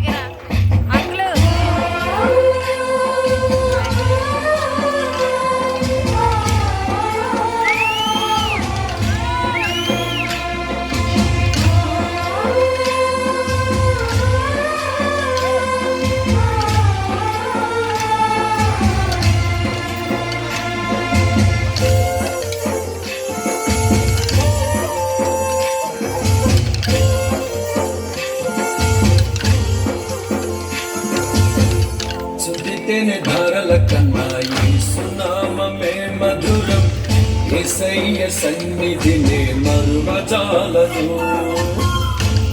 negra. చుడితేనే ధారల కన్నా సునామమే మధురం ఎసయ్య సన్నిధినే మరువజాలదు.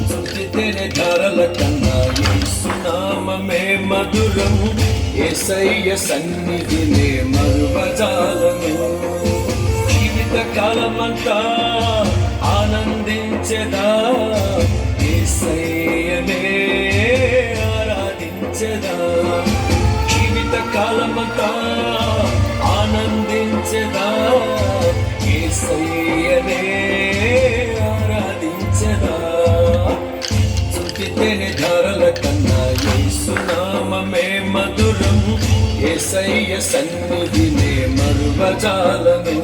చుడితేనే ధారల కన్నా సునామమే మధురం ఎసయ్య సన్నిధినే మరువజాలను జీవిత కాలమంతా ఆనందించదా? ఏసయ్యనే ఆరాధించదా చుట్టితేనే ధారల కన్నా యేసునామమే మధురం ఏసయ్య సన్నిధినే మరువజాలను